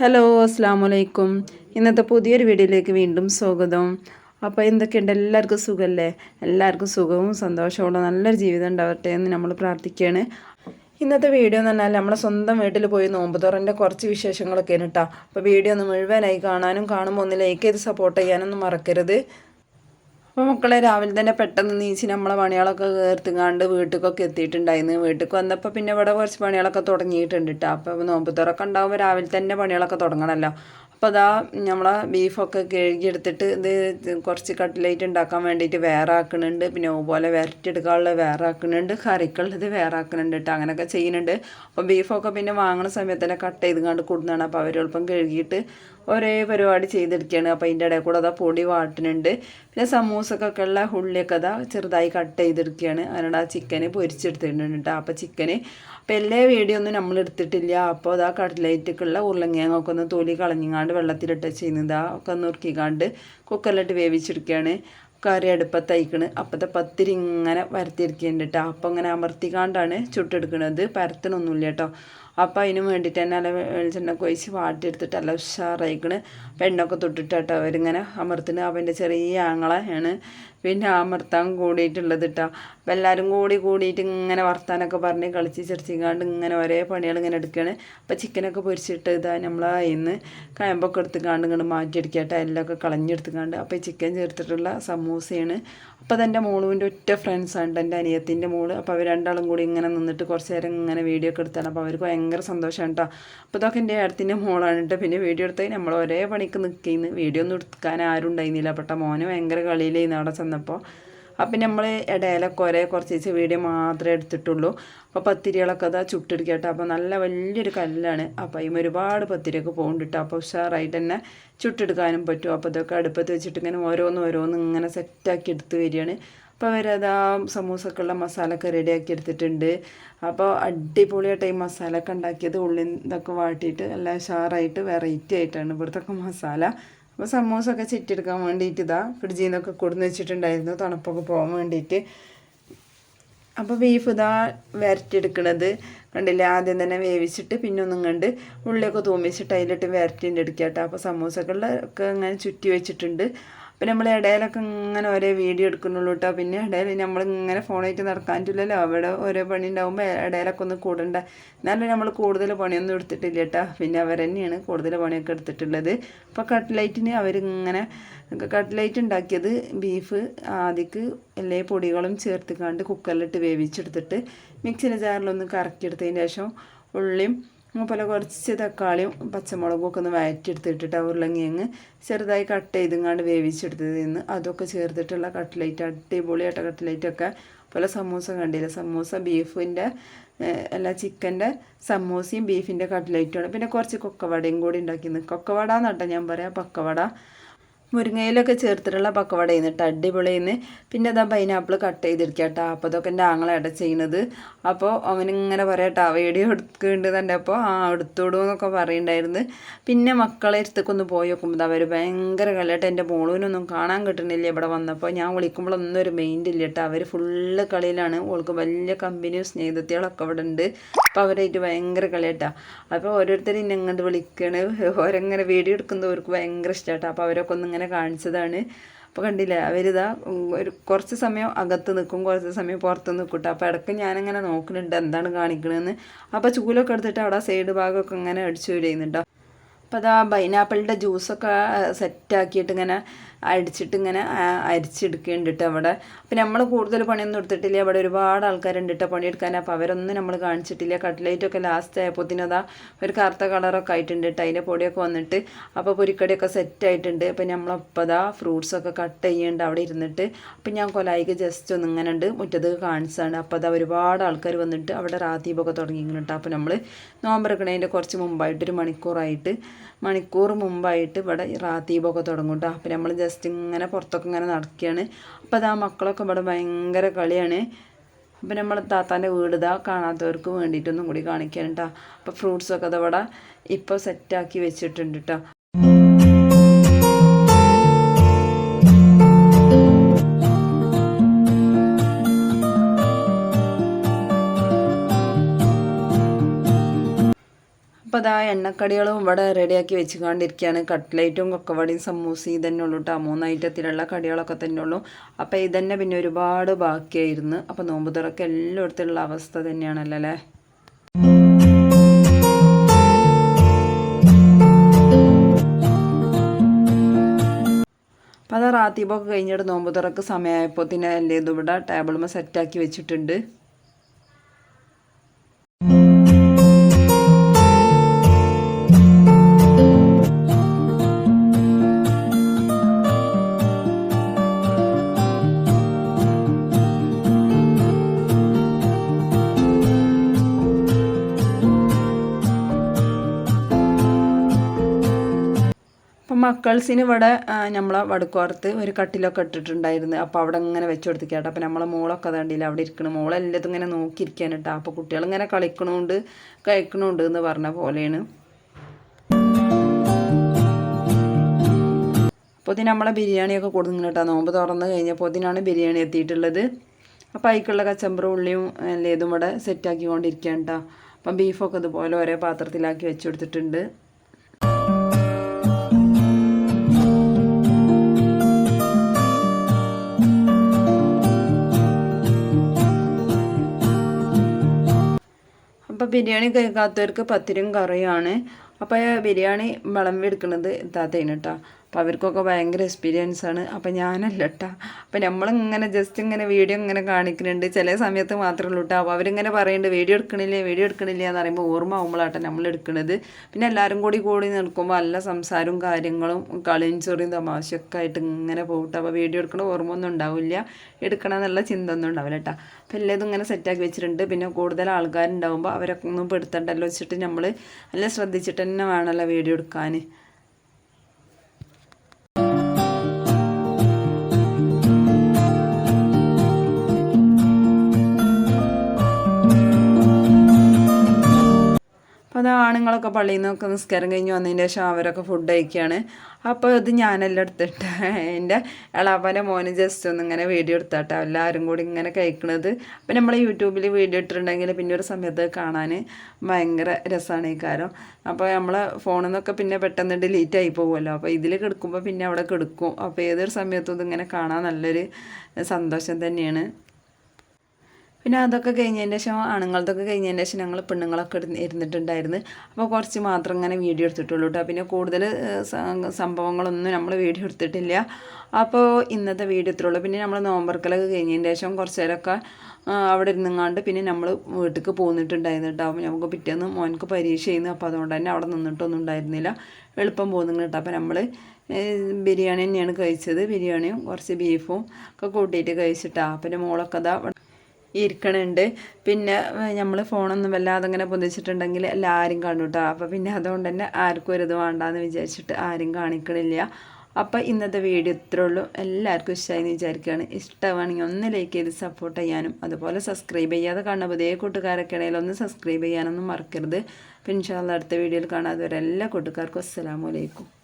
Hello അസ്സാം വലൈക്കും ഇന്നത്തെ പുതിയൊരു വീഡിയോയിലേക്ക് വീണ്ടും സ്വാഗതം. അപ്പോൾ എന്തൊക്കെയുണ്ട്? എല്ലാവർക്കും സുഖമല്ലേ? എല്ലാവർക്കും സുഖവും സന്തോഷമുള്ള നല്ലൊരു ജീവിതം ഉണ്ടാവട്ടെ എന്ന് നമ്മൾ പ്രാർത്ഥിക്കുകയാണ്. ഇന്നത്തെ വീഡിയോ എന്ന് പറഞ്ഞാൽ നമ്മളെ സ്വന്തം വീട്ടിൽ പോയി നോമ്പ് തുറന്റെ കുറച്ച് വിശേഷങ്ങളൊക്കെയാണ് കേട്ടോ. അപ്പോൾ വീഡിയോ ഒന്ന് മുഴുവനായി കാണാനും കാണുമ്പോൾ ഒന്ന് ലൈക്ക് ചെയ്ത് സപ്പോർട്ട് ചെയ്യാനൊന്നും മറക്കരുത്. അപ്പോൾ മക്കളെ രാവിലെ തന്നെ പെട്ടെന്ന് നീച്ച് നമ്മളെ പണികളൊക്കെ കയർത്തുങ്ങാണ്ട് വീട്ടിലൊക്കെ എത്തിയിട്ടുണ്ടായിരുന്നു. വീട്ടിൽ വന്നപ്പോൾ പിന്നെ ഇവിടെ കുറച്ച് പണികളൊക്കെ തുടങ്ങിയിട്ടുണ്ട് കേട്ടോ അപ്പോൾ നോമ്പ് തുറക്കം ഉണ്ടാകുമ്പോൾ രാവിലെ തന്നെ പണികളൊക്കെ തുടങ്ങണമല്ലോ അപ്പോൾ അതാ നമ്മളെ ബീഫൊക്കെ കഴുകിയെടുത്തിട്ട് ഇത് കുറച്ച് കട്ട്ലേറ്റ് ഉണ്ടാക്കാൻ വേണ്ടിയിട്ട് വേറെ പിന്നെ അതുപോലെ വരട്ടിയെടുക്കാനുള്ള വേറെ ആക്കുന്നുണ്ട് കറിക്കുള്ളത് വേറെ ആക്കുന്നുണ്ട് കേട്ടോ അങ്ങനെയൊക്കെ ചെയ്യുന്നുണ്ട്. അപ്പോൾ ബീഫൊക്കെ പിന്നെ വാങ്ങുന്ന സമയത്ത് തന്നെ കട്ട് ചെയ്ത് കണ്ട് കൊടുക്കുന്നതാണ് അപ്പോൾ അവർ എളുപ്പം കഴുകിയിട്ട് ഒരേ പരിപാടി ചെയ്തെടുക്കുകയാണ് അപ്പോൾ അതിന്റെ ഇടയിൽ കൂടെ അതാ പൊടി വാട്ടുന്നുണ്ട്. പിന്നെ സമൂസക്കൊക്കെ ഉള്ള ഉള്ളിയൊക്കെ അതാ ചെറുതായി കട്ട് ചെയ്തെടുക്കുകയാണ് അതിനോട് ആ ചിക്കന് പൊരിച്ചെടുത്തിട്ടുണ്ട് കേട്ടോ. അപ്പോൾ ചിക്കന് അപ്പോൾ എല്ലാ വീഡിയോ ഒന്നും നമ്മൾ എടുത്തിട്ടില്ല. അപ്പോൾ അതാ കട്ട്ലേറ്റൊക്കെയുള്ള ഉരുളങ്ങിയൊക്കെ ഒന്ന് തൊലി കളഞ്ഞിങ്ങാണ്ട് വെള്ളത്തിലിട്ട് ചെയ്യുന്നതാ. ഒക്കെ നുറുക്കിക്കാണ്ട് കുക്കറിലിട്ട് വേവിച്ചെടുക്കുകയാണ് കറി അടുപ്പത്ത് അയക്കണ്. അപ്പോഴത്തെ പത്തിരി ഇങ്ങനെ പരത്തിയെടുക്കുന്നുണ്ട് കേട്ടോ. അപ്പോൾ അമർത്തിക്കാണ്ടാണ് ചുട്ടെടുക്കുന്നത് പരത്തണമൊന്നുമില്ല കേട്ടോ. അപ്പോൾ അതിന് വേണ്ടിയിട്ട് തന്നെ നല്ല വെളിച്ചെണ്ണ കൊഴിച്ച് വാട്ടിയെടുത്തിട്ട് നല്ല ഉഷാറായിക്കണ്. പെണ്ണൊക്കെ കേട്ടോ അവരിങ്ങനെ അമർത്തിന് അപ്പം എന്റെ ചെറിയ ആങ്ങളെയാണ് പിന്നെ അമർത്താൻ കൂടിയിട്ടുള്ളത് കേട്ടോ അപ്പം എല്ലാവരും കൂടി കൂടിയിട്ട് ഇങ്ങനെ വർത്താനൊക്കെ പറഞ്ഞ് കളിച്ച് ചിരിച്ചിങ്ങാണ്ട് ഇങ്ങനെ ഒരേ പണികൾ ഇങ്ങനെ എടുക്കുകയാണ് അപ്പം ചിക്കനൊക്കെ പൊരിച്ചിട്ട് ഇതാ നമ്മൾ ഇന്ന് കയമ്പൊക്കെ എടുത്തുകാണ്ട് ഇങ്ങനെ മാറ്റിയെടുക്കട്ടെ. ഒക്കെ കളഞ്ഞെടുത്തുകാണ്ട് അപ്പോൾ ചിക്കൻ ചേർത്തിട്ടുള്ള സമൂസയാണ്. അപ്പോൾ അതെന്റെ മോളുവിന്റെ ഒറ്റ ഫ്രണ്ട്സാണ് എന്റെ അനിയത്തിന്റെ മോൾ. അപ്പോൾ അവർ രണ്ടാളും കൂടി ഇങ്ങനെ നിന്നിട്ട് കുറച്ച് നേരം ഇങ്ങനെ വീഡിയോ ഒക്കെ എടുത്താണ്. അപ്പോൾ അവർക്ക് ഭയങ്കര സന്തോഷമാണ് കേട്ടോ അപ്പോൾ ഇതൊക്കെ എന്റെ അടുത്തിന്റെ മോളാണ് കേട്ടോ പിന്നെ വീഡിയോ എടുത്തതിന് നമ്മൾ ഒരേ പണിക്ക് നിൽക്കുന്നു വീഡിയോ ഒന്നും എടുക്കാൻ ആരും ഉണ്ടായിരുന്നില്ല. പെട്ട മോനെ ഭയങ്കര കളിയിലായിരുന്നു അവിടെ ചെന്നപ്പോൾ അപ്പം നമ്മൾ ഇടയിലൊക്കെ ഒരേ കുറച്ച് വീഡിയോ മാത്രമേ എടുത്തിട്ടുള്ളൂ. അപ്പോൾ പത്തിരികളൊക്കെ അതാ ചുട്ടെടുക്കട്ടെ അപ്പോൾ നല്ല വലിയൊരു കല്ലാണ്. അപ്പോൾ അതിന് ഒരുപാട് പത്തിരിയൊക്കെ പോകുന്നുണ്ട് അപ്പോൾ ഉഷാറായിട്ട് തന്നെ ചുട്ടെടുക്കാനും പറ്റും. അപ്പോൾ ഇതൊക്കെ അടുപ്പത്ത് വെച്ചിട്ട് ഇങ്ങനെ ഓരോന്ന് ഓരോന്ന് ഇങ്ങനെ സെറ്റാക്കി എടുത്ത് വരികയാണ്. അപ്പോൾ അവരത് ആ സമൂസക്കുള്ള മസാലയൊക്കെ റെഡിയാക്കി എടുത്തിട്ടുണ്ട്. അപ്പോൾ അടിപൊളിയായിട്ട് ഈ മസാലയൊക്കെ ഉണ്ടാക്കിയത് ഉള്ളിൽ ഇതൊക്കെ വാട്ടിയിട്ട് എല്ലാം ഉഷാറായിട്ട് വെറൈറ്റി ആയിട്ടാണ്. ഇവിടുത്തെ മസാല അപ്പോൾ സമൂസൊക്കെ ചിറ്റെടുക്കാൻ വേണ്ടിയിട്ട് ഇതാ ഫ്രിഡ്ജിൽ നിന്നൊക്കെ കൊടുന്ന് വെച്ചിട്ടുണ്ടായിരുന്നു തണുപ്പൊക്കെ പോകാൻ വേണ്ടിയിട്ട്. അപ്പോൾ ബീഫ് ഇതാ വരട്ടിയെടുക്കണത്. കണ്ടില്ലേ? ആദ്യം തന്നെ വേവിച്ചിട്ട് പിന്നെ ഒന്നും കണ്ട് ഉള്ളിയൊക്കെ തൂമിച്ചിട്ട് അതിലിട്ട് വരട്ടിന്റെ എടുക്കുക കേട്ടോ അപ്പോൾ സമൂസകളിലൊക്കെ ഇങ്ങനെ ചുറ്റി വെച്ചിട്ടുണ്ട്. പിന്നെ നമ്മൾ ഇടയിലൊക്കെ ഇങ്ങനെ ഒരേ വീഡിയോ എടുക്കുന്നുള്ളൂ കേട്ടോ പിന്നെ ഇടയിൽ നമ്മൾ ഇങ്ങനെ ഫോണായിട്ട് നടക്കാൻ അവിടെ ഓരോ പണി ഉണ്ടാകുമ്പോൾ ഇടയിലൊക്കെ ഒന്ന് കൂടണ്ട. എന്നാലും നമ്മൾ കൂടുതൽ പണിയൊന്നും എടുത്തിട്ടില്ല കേട്ടോ പിന്നെ അവർ തന്നെയാണ് കൂടുതൽ പണിയൊക്കെ എടുത്തിട്ടുള്ളത്. അപ്പോൾ കട്ട്ലൈറ്റിന് അവരിങ്ങനെ കട്ട്ലൈറ്റ് ഉണ്ടാക്കിയത് ബീഫ് ആദ്യക്ക് എല്ലാ പൊടികളും ചേർത്ത് കണ്ട് കുക്കറിലിട്ട് വേവിച്ചെടുത്തിട്ട് മിക്സിന്റെ ജാറിലൊന്ന് കറക്കിയെടുത്തതിന് ശേഷം ഉള്ളിയും അതുപോലെ കുറച്ച് തക്കാളിയും പച്ചമുളകും ഒക്കെ ഒന്ന് വഴറ്റിയെടുത്തിട്ടിട്ട് ഉരുളങ്ങിയങ്ങ് ചെറുതായി കട്ട് ചെയ്തിങ്ങാണ്ട് വേവിച്ചെടുത്തത് നിന്ന് അതൊക്കെ ചേർത്തിട്ടുള്ള കട്ട്ലേറ്റ് അടിപൊളിയായിട്ട് കട്ട്ലേറ്റൊക്കെ. പല സമൂസ കണ്ടില്ല? സമൂസ ബീഫിന്റെ അല്ല ചിക്കന്റെ സമൂസയും ബീഫിന്റെ കട്ട്ലേറ്റുമാണ്. പിന്നെ കുറച്ച് കൊക്കവടയും കൂടി ഉണ്ടാക്കിയത് കൊക്കവട ഞാൻ പറയാം പക്കവട. മുരിങ്ങയിലൊക്കെ ചേർത്തിട്ടുള്ള പക്കവട ചെയ്യുന്നിട്ട് അടിപൊളിയെന്ന് പിന്നെ അതാ പൈനാപ്പിൾ കട്ട് ചെയ്തെടുക്കുക കേട്ടോ അപ്പോൾ അതൊക്കെ എന്റെ ആങ്ങളായിട്ട് ചെയ്യുന്നത് അപ്പോൾ അവനിങ്ങനെ പറയട്ടോ വീഡിയോ എടുക്കുന്നുണ്ട് തന്നെ. അപ്പോൾ ആ എടുത്തോടൂ എന്നൊക്കെ പറയുന്നുണ്ടായിരുന്നു പിന്നെ മക്കളെ അടുത്തേക്കൊന്ന് പോയി നോക്കുമ്പോൾ അവർ ഭയങ്കര കളിയായിട്ട് എന്റെ മോളുവിനൊന്നും കാണാൻ കിട്ടുന്നില്ല ഇവിടെ വന്നപ്പോൾ ഞാൻ വിളിക്കുമ്പോഴൊന്നും ഒരു മെയിന്റ് ഇല്ല കേട്ടോ. അവർ ഫുള്ള് കളിയിലാണ്. ഓൾക്ക് വലിയ കമ്പനിയും സ്നേഹിതത്തികളൊക്കെ അവിടെ ഉണ്ട്. അപ്പോൾ അവരായിട്ട് ഭയങ്കര കളിയാട്ടാ. അപ്പോൾ ഓരോരുത്തരും ഇന്നെ ഇങ്ങോട്ട് വിളിക്കണ്. ഓരെങ്ങനെ വീഡിയോ എടുക്കുന്നവർക്ക് ഭയങ്കര ഇഷ്ടമാട്ടോ അപ്പോൾ അവരൊക്കെ ഒന്ന് ഇങ്ങനെ കാണിച്ചതാണ്. അപ്പോൾ കണ്ടില്ലേ അവരിതാ ഒരു കുറച്ച് സമയം അകത്ത് നിൽക്കും കുറച്ച് സമയം പുറത്ത് നിൽക്കും കേട്ടോ അപ്പോൾ ഇടയ്ക്ക് ഞാനിങ്ങനെ നോക്കുന്നുണ്ട് എന്താണ് കാണിക്കണമെന്ന് അപ്പോൾ ചൂലൊക്കെ എടുത്തിട്ട് അവിടെ സൈഡ് ഭാഗമൊക്കെ ഇങ്ങനെ അടിച്ചു വരുന്നുണ്ടോ അപ്പോൾ അതാ പൈനാപ്പിളിന്റെ ജ്യൂസൊക്കെ സെറ്റാക്കിയിട്ട് ഇങ്ങനെ അടിച്ചിട്ട് ഇങ്ങനെ അരിച്ചെടുക്കുന്നുണ്ട് കേട്ടോ അവിടെ. അപ്പം നമ്മൾ കൂടുതൽ പണിയൊന്നും എടുത്തിട്ടില്ല. അവിടെ ഒരുപാട് ആൾക്കാരുണ്ട് കേട്ടോ പണിയെടുക്കാൻ. അപ്പോൾ അവരൊന്നും നമ്മൾ കാണിച്ചിട്ടില്ല. കട്ട്ലൈറ്റൊക്കെ ലാസ്റ്റ് ആയപ്പോൾ അതാ ഒരു കറുത്ത കളറൊക്കെ ആയിട്ടുണ്ട് കേട്ടോ അതിന്റെ പൊടിയൊക്കെ വന്നിട്ട് അപ്പോൾ പൊരിക്കടിയൊക്കെ സെറ്റ് ആയിട്ടുണ്ട്. അപ്പോൾ നമ്മളപ്പോൾ അതാ ഫ്രൂട്ട്സൊക്കെ കട്ട് ചെയ്യുന്നുണ്ട് അവിടെ ഇരുന്നിട്ട് അപ്പം ഞാൻ കൊലായിക്ക് ജസ്റ്റ് ഒന്ന് ഇങ്ങനെ ഉണ്ട് മുറ്റത്ത് കാണിച്ചതാണ്. അപ്പോൾ അതാ ഒരുപാട് ആൾക്കാർ വന്നിട്ട് അവിടെ റാത്തീപൊക്കെ തുടങ്ങിയിട്ടുണ്ട് അപ്പോൾ നമ്മൾ നോമ്പെടുക്കണതിന്റെ കുറച്ച് മുമ്പായിട്ട് ഒരു മണിക്കൂറായിട്ട് മണിക്കൂർ മുമ്പായിട്ട് ഇവിടെ റാത്തീപൊക്കെ തുടങ്ങും കേട്ടോ അപ്പം നമ്മൾ ജസ്റ്റ് ഇങ്ങനെ പുറത്തൊക്കെ ഇങ്ങനെ നടക്കുകയാണ് അപ്പോൾ അതാ മക്കളൊക്കെ ഇവിടെ ഭയങ്കര കളിയാണ്. അപ്പം നമ്മൾ താത്താന്റെ വീട് ഇതാ കാണാത്തവർക്ക് വേണ്ടിയിട്ടൊന്നും കൂടി കാണിക്കാൻ കേട്ടോ അപ്പോൾ ഫ്രൂട്ട്സൊക്കെ അതവിടെ ഇപ്പോൾ സെറ്റാക്കി വെച്ചിട്ടുണ്ട് കേട്ടോ എണ്ണക്കടികളും ഇവിടെ റെഡിയാക്കി വെച്ചുകൊണ്ടിരിക്കുകയാണ്. കട്ട്ലേറ്റും കൊക്കവടിയും സമൂസയും ഇതന്നെ ഉള്ളൂ കേട്ടോ മൂന്ന് ഐറ്റത്തിലുള്ള കടികളൊക്കെ തന്നെ ഉള്ളൂ. അപ്പോൾ ഇതന്നെ പിന്നെ ഒരുപാട് ബാക്കിയായിരുന്നു. അപ്പോൾ നോമ്പ് തുറക്കം എല്ലായിടത്തുള്ള അവസ്ഥ തന്നെയാണല്ലോ അല്ലേ? അപ്പോൾ അത് റാത്തീബൊക്കെ കഴിഞ്ഞിട്ട് നോമ്പ് തുറക്ക് സമയമായപ്പോൾ തന്നെ അല്ലേ ഇവിടെ ടേബിളുമ്പോൾ സെറ്റാക്കി വെച്ചിട്ടുണ്ട്. മക്കൾസിന് ഇവിടെ നമ്മളെ വടുക്കോർത്ത് ഒരു കട്ടിലൊക്കെ ഇട്ടിട്ടുണ്ടായിരുന്നു. അപ്പോൾ അവിടെ ഇങ്ങനെ വെച്ച് കൊടുത്തിക്കാട്ടോ അപ്പോൾ നമ്മളെ മോളൊക്കെ തണ്ടിയില്ല അവിടെ ഇരിക്കണം. മോളെല്ലാത്തും ഇങ്ങനെ നോക്കിയിരിക്കാൻ കേട്ടോ. അപ്പോൾ കുട്ടികൾ ഇങ്ങനെ കളിക്കണമുണ്ട് കഴിക്കണമുണ്ട് എന്ന് പറഞ്ഞ പോലെയാണ്. അപ്പോൾ നമ്മളെ ബിരിയാണിയൊക്കെ കൊടുക്കുന്നു കേട്ടോ. നോമ്പ് തുറന്ന് കഴിഞ്ഞപ്പോൾ ഇതിനാണ് ബിരിയാണി എത്തിയിട്ടുള്ളത്. അപ്പോൾ അതിക്കുള്ള കച്ചമ്പറും ഉള്ളിയും ഇതും ഇവിടെ സെറ്റാക്കിക്കൊണ്ടിരിക്കുകയാണ് കേട്ടോ. അപ്പം ബീഫൊക്കെ ഇതുപോലെ ഒരേ പാത്രത്തിലാക്കി വെച്ച് കൊടുത്തിട്ടുണ്ട് അപ്പോൾ ബിരിയാണി കഴിക്കാത്തവർക്ക് പത്തിരിയും കറിയാണ് അപ്പോൾ ബിരിയാണി വിളമ്പി എടുക്കുന്നത് എന്താ കേട്ടോ അപ്പോൾ അവർക്കൊക്കെ ഭയങ്കര എക്സ്പീരിയൻസ് ആണ്. അപ്പോൾ ഞാനല്ല കേട്ടോ അപ്പോൾ നമ്മളിങ്ങനെ ജസ്റ്റ് ഇങ്ങനെ വീഡിയോ ഇങ്ങനെ കാണിക്കുന്നുണ്ട് ചില സമയത്ത് മാത്രമേ ഉള്ളൂ കേട്ടോ അപ്പോൾ അവരിങ്ങനെ പറയുന്നുണ്ട് വീഡിയോ എടുക്കണില്ലേ വീഡിയോ എടുക്കണില്ല എന്ന് പറയുമ്പോൾ ഓർമ്മ ആകുമ്പോഴാട്ടോ നമ്മൾ എടുക്കുന്നത് പിന്നെ എല്ലാവരും കൂടി കൂടി നിൽക്കുമ്പോൾ നല്ല സംസാരവും കാര്യങ്ങളും കളിയും ചൊറിയും തമാശയൊക്കെ ആയിട്ട് ഇങ്ങനെ പോകട്ടെ അപ്പോൾ വീഡിയോ എടുക്കണ ഓർമ്മ ഒന്നും ഉണ്ടാവില്ല. എടുക്കണം എന്നുള്ള ചിന്ത ഒന്നും ഉണ്ടാവില്ല കേട്ടോ അപ്പോൾ എല്ലാതും ഇങ്ങനെ സെറ്റാക്കി വെച്ചിട്ടുണ്ട്. പിന്നെ കൂടുതൽ ആൾക്കാരുണ്ടാകുമ്പോൾ അവരൊക്കെ ഒന്നും പെടുത്തണ്ടല്ലോ വെച്ചിട്ട് നമ്മൾ നല്ല ശ്രദ്ധിച്ചിട്ട് തന്നെ വേണമല്ലോ വീഡിയോ എടുക്കാൻ അപ്പോൾ അത് ആണുങ്ങളൊക്കെ പള്ളിയിൽ നിന്നൊക്കെ നിസ്കാരം കഴിഞ്ഞ് വന്നതിന് ശേഷം അവരൊക്കെ ഫുഡ് കഴിക്കുകയാണ് അപ്പോൾ ഇത് ഞാനെല്ലാം എടുത്തിട്ട് എന്റെ ഇളാപ്പന്റെ മോന് ജസ്റ്റ് ഒന്ന് ഇങ്ങനെ വീഡിയോ എടുത്താട്ടോ. എല്ലാവരും കൂടി ഇങ്ങനെ കഴിക്കണത്. അപ്പം നമ്മൾ യൂട്യൂബിൽ വീഡിയോ ഇട്ടിട്ടുണ്ടെങ്കിൽ പിന്നെ ഒരു സമയത്ത് കാണാൻ ഭയങ്കര രസമാണ് ഈ കാര്യം. അപ്പോൾ നമ്മൾ ഫോണിൽ നിന്നൊക്കെ പിന്നെ പെട്ടെന്ന് ഡിലീറ്റ് ആയി പോകുമല്ലോ അപ്പോൾ ഇതിൽ കിടക്കുമ്പോൾ പിന്നെ അവിടെ കിടക്കും. അപ്പോൾ ഏതൊരു സമയത്തും ഇതിങ്ങനെ കാണാൻ നല്ലൊരു സന്തോഷം തന്നെയാണ്. പിന്നെ അതൊക്കെ കഴിഞ്ഞതിന് ശേഷം ആണുങ്ങളതൊക്കെ കഴിഞ്ഞതിന് ശേഷം ഞങ്ങൾ പെണ്ണുങ്ങളൊക്കെ ഇരുന്നിട്ടുണ്ടായിരുന്നു. അപ്പോൾ കുറച്ച് മാത്രം ഇങ്ങനെ വീഡിയോ എടുത്തിട്ടുള്ളൂ കേട്ടോ. പിന്നെ കൂടുതൽ സംഭവങ്ങളൊന്നും നമ്മൾ വീഡിയോ എടുത്തിട്ടില്ല. അപ്പോൾ ഇന്നത്തെ വീഡിയോ ഇത്രയുള്ളൂ പിന്നെ നമ്മൾ നോമ്പർക്കലൊക്കെ കഴിഞ്ഞതിന് ശേഷം കുറച്ച് നേരമൊക്കെ അവിടെ ഇരുന്നുങ്ങാണ്ട് പിന്നെ നമ്മൾ വീട്ടിലേക്ക് പോന്നിട്ടുണ്ടായിരുന്നു കേട്ടോ. അപ്പോൾ നമുക്ക് പിറ്റേന്ന് മോനക്ക് പരീക്ഷ ചെയ്യുന്നു അപ്പോൾ അതുകൊണ്ട് തന്നെ അവിടെ നിന്നിട്ടൊന്നും ഉണ്ടായിരുന്നില്ല. എളുപ്പം പോകുന്നു കേട്ടോ. അപ്പോൾ നമ്മൾ ബിരിയാണി തന്നെയാണ് കഴിച്ചത്. ബിരിയാണിയും കുറച്ച് ബീഫും ഒക്കെ കൂട്ടിയിട്ട് കഴിച്ചിട്ടാണ് പിന്നെ മോളൊക്കെ അതാ ഇരിക്കണുണ്ട്. പിന്നെ നമ്മൾ ഫോണൊന്നും വല്ലാതെ അങ്ങനെ പൊന്തിച്ചിട്ടുണ്ടെങ്കിൽ എല്ലാവരും കണ്ടു കേട്ടോ അപ്പോൾ പിന്നെ അതുകൊണ്ട് തന്നെ ആർക്കും ഒരു ഇത് വേണ്ടാന്ന് വിചാരിച്ചിട്ട് ആരും കാണിക്കണില്ല. അപ്പോൾ ഇന്നത്തെ വീഡിയോ ഇത്രേ ഉള്ളൂ. എല്ലാവർക്കും ഇഷ്ടമായി വിചാരിക്കുകയാണ്. ഇഷ്ടമാണെങ്കിൽ ഒന്ന് ലൈക്ക് ചെയ്ത് സപ്പോർട്ട് ചെയ്യാനും അതുപോലെ സബ്സ്ക്രൈബ് ചെയ്യാതെ കാണുന്ന പുതിയ കൂട്ടുകാരൊക്കെ ആണെങ്കിലും ഒന്ന് സബ്സ്ക്രൈബ് ചെയ്യാനൊന്നും മറക്കരുത്. പിന്നെ അടുത്ത വീഡിയോയിൽ കാണാതെ എല്ലാ കൂട്ടുകാർക്കും അസ്സലാമലൈക്കും